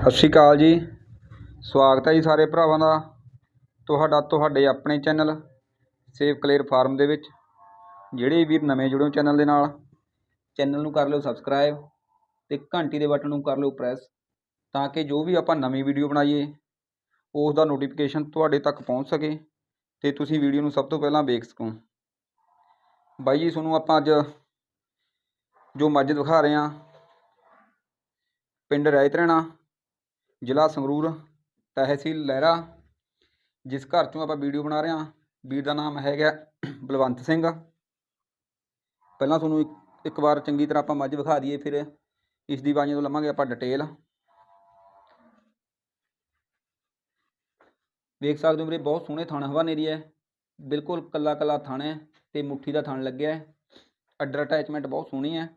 ਸਤਿ ਸ਼੍ਰੀ ਅਕਾਲ ਜੀ। ਸਵਾਗਤ ਹੈ ਜੀ ਸਾਰੇ ਭਰਾਵਾਂ ਦਾ। ਤੁਹਾਡਾ, ਤੁਹਾਡੇ ਆਪਣੇ ਚੈਨਲ ਸੇਵ ਕਲੇਰ ਫਾਰਮ ਦੇ ਵਿੱਚ। ਜਿਹੜੇ ਵੀਰ ਨਵੇਂ ਜੁੜੇ ਹੋ ਚੈਨਲ ਦੇ ਨਾਲ, ਚੈਨਲ ਨੂੰ ਕਰ ਲਿਓ ਸਬਸਕ੍ਰਾਈਬ ਤੇ ਘੰਟੀ ਦੇ ਬਟਨ ਨੂੰ ਕਰ ਲਿਓ ਪ੍ਰੈਸ ਤਾਂ ਕਿ ਜੋ ਵੀ ਆਪਾਂ ਨਵੀਂ ਵੀਡੀਓ ਬਣਾਈਏ, ਉਸ ਦਾ ਨੋਟੀਫਿਕੇਸ਼ਨ ਤੁਹਾਡੇ ਤੱਕ ਪਹੁੰਚ ਸਕੇ ਤੇ ਤੁਸੀਂ ਵੀਡੀਓ ਨੂੰ ਸਭ ਤੋਂ ਪਹਿਲਾਂ ਵੇਖ ਸਕੋ। ਬਾਈ ਜੀ, ਤੁਹਾਨੂੰ ਆਪਾਂ ਅੱਜ ਜੋ ਮੱਝ ਦਿਖਾ ਰਹੇ ਹਾਂ। ਪਿੰਡ ਰਹਿਤ ਰਹਿਣਾ। ਜ਼ਿਲ੍ਹਾ ਸੰਗਰੂਰ, ਤਹਿਸੀਲ ਲਹਿਰਾ, ਜਿਸ ਘਰ ਚੋਂ ਆਪਾਂ ਵੀਡੀਓ ਬਣਾ ਰਹੇ ਹਾਂ। ਵੀਰ ਦਾ ਨਾਮ ਹੈਗਾ ਬਲਵੰਤ ਸਿੰਘ। ਪਹਿਲਾਂ ਤੁਹਾਨੂੰ ਇੱਕ- ਇੱਕ ਵਾਰ ਚੰਗੀ ਤਰ੍ਹਾਂ ਆਪਾਂ ਮੱਝ ਵਿਖਾ ਦਈਏ, ਫਿਰ ਇਸ ਦੀ ਬਾਈਆਂ ਤੋਂ ਲਵਾਂਗੇ ਆਪਾਂ ਡਿਟੇਲ। ਵੇਖ ਸਕਦੇ ਹੋ ਵੀਰੇ, ਬਹੁਤ ਸੋਹਣੇ ਥਾਣ, ਹਵਾ ਨੇਰੀ ਹੈ। ਬਿਲਕੁਲ ਕੱਲਾ ਕੱਲਾ ਥਾਣਾ ਹੈ ਤੇ ਮੁੱਠੀ ਦਾ ਥਾਣ ਲੱਗਿਆ ਹੈ। ਅੱਡਰ ਅਟੈਚਮੈਂਟ ਬਹੁਤ ਸੋਹਣੀ ਹੈ।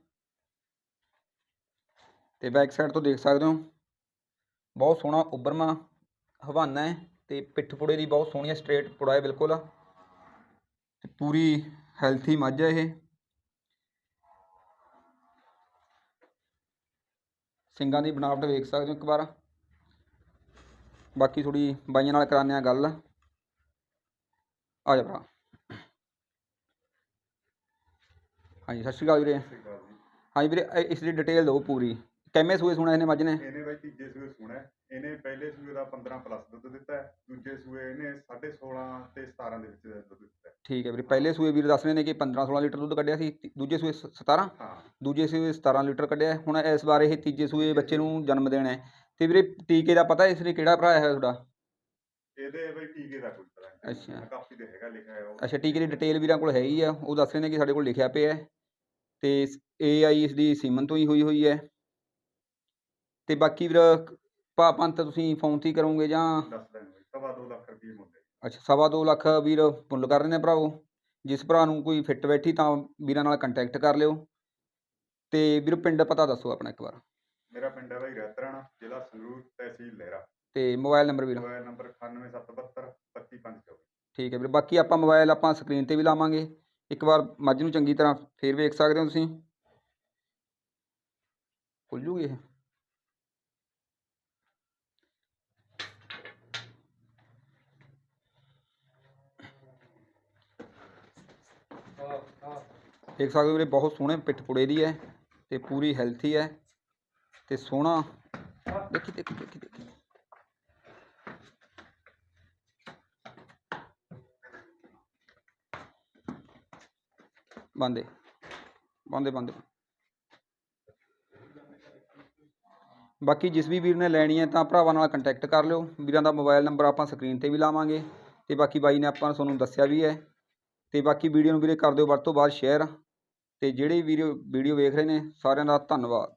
ਤੇ ਬੈਕ ਸਾਈਡ ਤੋਂ ਦੇਖ ਸਕਦੇ ਹੋ। ਬਹੁਤ ਸੋਹਣਾ ਉੱਭਰਮਾ ਹਵਾਨਾ ਹੈ ਤੇ ਪਿੱਠ ਪੁੜੇ ਦੀ ਬਹੁਤ ਸੋਹਣੀ ਸਟ੍ਰੇਟ ਪੁੜਾ ਹੈ ਬਿਲਕੁਲ। ਤੇ ਪੂਰੀ ਹੈਲਥੀ ਮੱਝ ਹੈ ਇਹ। ਸਿੰਗਾਂ ਦੀ ਬਣਾਵਟ ਵੇਖ ਸਕਦੇ ਹੋ ਇੱਕ ਵਾਰ। ਬਾਕੀ ਥੋੜੀ ਬਾਈਆਂ ਨਾਲ ਕਰਾਉਂਦੇ ਆ ਗੱਲ। ਆ ਜਾ ਭਰਾ। ਹਾਂਜੀ ਸਤਿ ਸ਼੍ਰੀ ਅਕਾਲ ਵੀਰੇ। ਹਾਂਜੀ ਵੀਰੇ ਇਸ ਦੀ ਡਿਟੇਲ ਦਿਓ ਪੂਰੀ। ਕਿੰਨੇ ਸੂਏ ਸੁਣਾ ਇਹਨੇ ਮੱਝ ਨੇ? ਇਹਨੇ ਬਾਈ ਤੀਜੇ ਸੂਏ ਸੁਣਾ। ਇਹਨੇ ਪਹਿਲੇ ਸੂਏ ਦਾ 15 ਪਲੱਸ ਦੁੱਧ ਦਿੱਤਾ ਹੈ। ਦੂਜੇ ਸੂਏ ਇਹਨੇ 16.5 ਤੇ 17 ਦੇ ਵਿੱਚ ਦੁੱਧ ਦਿੱਤਾ ਹੈ। ਠੀਕ ਹੈ ਵੀਰੇ ਪਹਿਲੇ ਸੂਏ ਵੀਰ ਦੱਸ ਰਹੇ ਨੇ ਕਿ 15 16 ਲੀਟਰ ਦੁੱਧ ਕੱਢਿਆ ਸੀ ਤੀ- ਦੂਜੇ ਸੂਏ ਸ- 17 ਹਾਂ। ਦੂਜੇ ਸੂਏ 17 ਲੀਟਰ ਕੱਢਿਆ ਹੁਣ ਇਸ ਵਾਰ ਇਹ ਤੀਜੇ ਸੂਏ ਬੱਚੇ ਨੂੰ ਜਨਮ ਦੇਣਾ ਹੈ। ਤੇ ਵੀਰੇ ਟੀਕੇ ਦਾ ਪਤਾ ਇਸ ਲਈ ਕਿਹੜਾ ਭਰਾ ਹੈ ਤੁਹਾਡਾ? ਇਹਦੇ ਬਾਈ ਟੀਕੇ ਦਾ ਕੋਈ ਪਤਾ ਨਹੀਂ। ਅੱਛਾ। ਕਾਪੀ ਤੇ ਹੈਗਾ ਲਿਖਿਆ ਹੈ ਉਹ। ਅੱਛਾ ਟੀਕੇ ਦੀ ਡਿਟੇਲ ਵੀਰਾਂ ਕੋਲ ਹੈਗੀ ਆ। ਉਹ ਦੱਸ ਰਹੇ ਨੇ ਕਿ ਸਾਡੇ ਕੋਲ ਲਿਖਿਆ ਪਿਆ ਹੈ। ਤੇ ਏ ਆਈ ਇਸ ਦੀ ਸੀਮਨ ਤੋਂ ਹੀ ਹੋਈ ਹੋਈ ਹੈ। ਤੇ ਬਾਕੀ ਵੀਰ ਭਾ ਪੰਤ ਤੁਸੀਂ ਫੋਨ ਤੇ ਹੀ ਕਰੋਗੇ ਜਾਂ? ਦੱਸ ਦੇਣ ਬਾਈ ਸਵਾ ਦੋ ਲੱਖ ਰੁਪਏ ਮੁੱਲ ਹੈ ਅੱਛਾ ਸਵਾ ਦੋ ਲੱਖ ਵੀਰ ਮੁੱਲ ਕਰ ਰਹੇ ਨੇ ਭਰਾਵੋ। ਜਿਸ ਭਰਾ ਨੂੰ ਕੋਈ ਫਿੱਟ ਬੈਠੀ ਤਾਂ ਵੀਰਾਂ ਨਾਲ ਕੰਟੈਕਟ ਕਰ ਲਿਓ। ਤੇ ਵੀਰ ਪਿੰਡ ਪਤਾ ਦੱਸੋ ਆਪਣਾ ਇੱਕ ਵਾਰ। ਮੇਰਾ ਪਿੰਡ ਹੈ ਬਾਈ ਰਤਰਾਣਾ ਜ਼ਿਲ੍ਹਾ ਸੰਗਰੂਰ ਤਹਿਸੀਲ ਲਹਿਰਾ ਤੇ ਮੋਬਾਈਲ ਨੰਬਰ ਵੀਰ? ਮੋਬਾਈਲ ਨੰਬਰ 98772 25524 ਠੀਕ ਹੈ ਵੀਰੇ ਬਾਕੀ ਆਪਾਂ ਮੋਬਾਈਲ ਆਪਾਂ ਸਕਰੀਨ ਤੇ ਵੀ ਲਾਵਾਂਗੇ। ਇੱਕ ਵਾਰ ਮੱਝ ਨੂੰ ਚੰਗੀ ਤਰ੍ਹਾਂ ਫੇਰ ਵੇਖ ਸਕਦੇ ਹੋ ਤੁਸੀਂ। ਖੁੱਲ ਜੂਗੀ ਇਹ? ਦੇਖ ਸਕਦੇ ਹੋ ਵੀਰੇ, ਬਹੁਤ ਸੋਹਣੇ ਪਿੱਠ ਪੁੜੇ ਦੀ ਹੈ ਤੇ ਪੂਰੀ ਹੈਲਥੀ ਹੈ ਤੇ ਸੋਹਣਾ। ਦੇਖੀ ਦੇਖੀ ਦੇਖੀ ਦੇਖੀ। ਬੰਦੇ ਬੰਦੇ ਬੰਦੇ ਬਾਕੀ ਜਿਸ ਵੀ ਵੀਰ ਨੇ ਲੈਣੀ ਹੈ ਤਾਂ ਭਰਾਵਾਂ ਨਾਲ ਕੰਟੈਕਟ ਕਰ ਲਿਓ। ਵੀਰਾਂ ਦਾ ਮੋਬਾਈਲ ਨੰਬਰ ਆਪਾਂ ਸਕਰੀਨ ਤੇ ਵੀ ਲਾਵਾਂਗੇ। ਤੇ ਬਾਕੀ ਬਾਈ ਨੇ ਆਪਾਂ ਤੁਹਾਨੂੰ ਦੱਸਿਆ ਵੀ ਹੈ। ਤੇ ਬਾਕੀ ਵੀਡੀਓ ਨੂੰ ਵੀਰੇ ਕਰ ਦਿਓ, ਵੱਧ ਤੋਂ ਵੱਧ ਸ਼ੇਅਰ ਤੇ ਜਿਹੜੇ ਵੀਡੀਓ ਵੀਡੀਓ ਵੇਖ ਰਹੇ ਨੇ, ਸਾਰਿਆਂ ਦਾ ਧੰਨਵਾਦ।